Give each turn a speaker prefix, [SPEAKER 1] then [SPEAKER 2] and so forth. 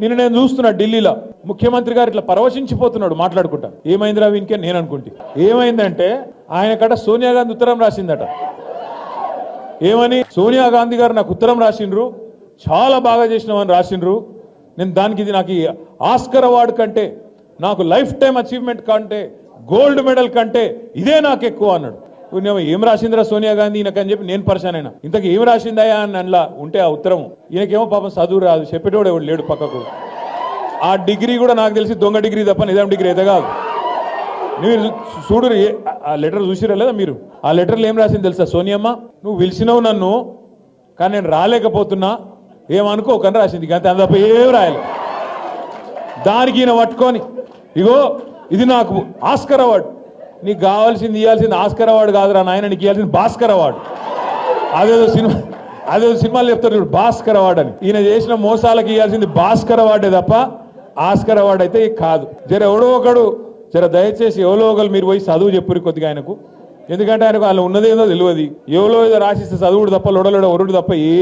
[SPEAKER 1] నిన్న నేను చూస్తున్నా ఢిల్లీలో. ముఖ్యమంత్రి గారు ఇట్లా పరవశించిపోతున్నాడు మాట్లాడుకుంటా. ఏమైందిరా వీనికే నేను అనుకుంటే. ఏమైందంటే ఆయన కట సోనియా గాంధీ ఉత్తరం రాసిందట. ఏమని? సోనియా గాంధీ గారు నాకు ఉత్తరం రాసిండ్రు. చాలా బాగా చేసినామని రాసిండ్రు. నేను దానికి ఇది నాకు ఈ ఆస్కర్ అవార్డు కంటే నాకు లైఫ్ టైం అచీవ్మెంట్ కంటే గోల్డ్ మెడల్ కంటే ఇదే నాకు ఎక్కువ అన్నాడు. ఏం రాసిందిరా సోనియా గాంధీ? ఈయనకని చెప్పి నేను పర్సన్ అయినా ఇంతకు ఏం రాసిందయా అని అందులో ఉంటే ఆ ఉత్తరం. ఈయనకేమో పాపం చదువు రాదు. చెప్పేటోడు ఎవడు లేడు పక్కకు. ఆ డిగ్రీ కూడా నాకు తెలిసి దొంగ డిగ్రీ తప్ప నిజాం డిగ్రీ అయితే కాదు. మీరు చూడు ఆ లెటర్ చూసిరా లేదా మీరు? ఆ లెటర్లో ఏం రాసింది తెలుసా సోనియమ్మ? నువ్వు పిలిచినావు నన్ను కానీ నేను రాలేకపోతున్నా. ఏమనుకో ఏమనుకోకని రాసింది. అంతే అంత తప్ప ఏం రాయాలి? దానికి ఈయన పట్టుకొని ఇగో ఇది నాకు ఆస్కర్ అవార్డు. నీకు కావాల్సింది ఇవ్వాల్సింది ఆస్కర్ అవార్డు కాదురా నాయన నీకు ఇవ్వాల్సింది భాస్కర్ అవార్డు. అదేదో సినిమా అదేదో సినిమాలు చెప్తారు చూడు భాస్కర్ అవార్డు అని. ఈయన చేసిన మోసాలకు ఇవ్వాల్సింది భాస్కర్ అవార్డే తప్ప ఆస్కర్ అవార్డు అయితే కాదు. జర ఎవడో ఒకడు జర దయచేసి ఎవరో ఒకరు మీరు పోయి చదువు చెప్పురు కొద్దిగా ఆయనకు. ఎందుకంటే ఆయనకు వాళ్ళు ఉన్నదేదో తెలియదు. ఎవరో ఏదో రాసిస్తే చదువుడు తప్ప లొడలోడ ఒరుడు తప్ప ఏ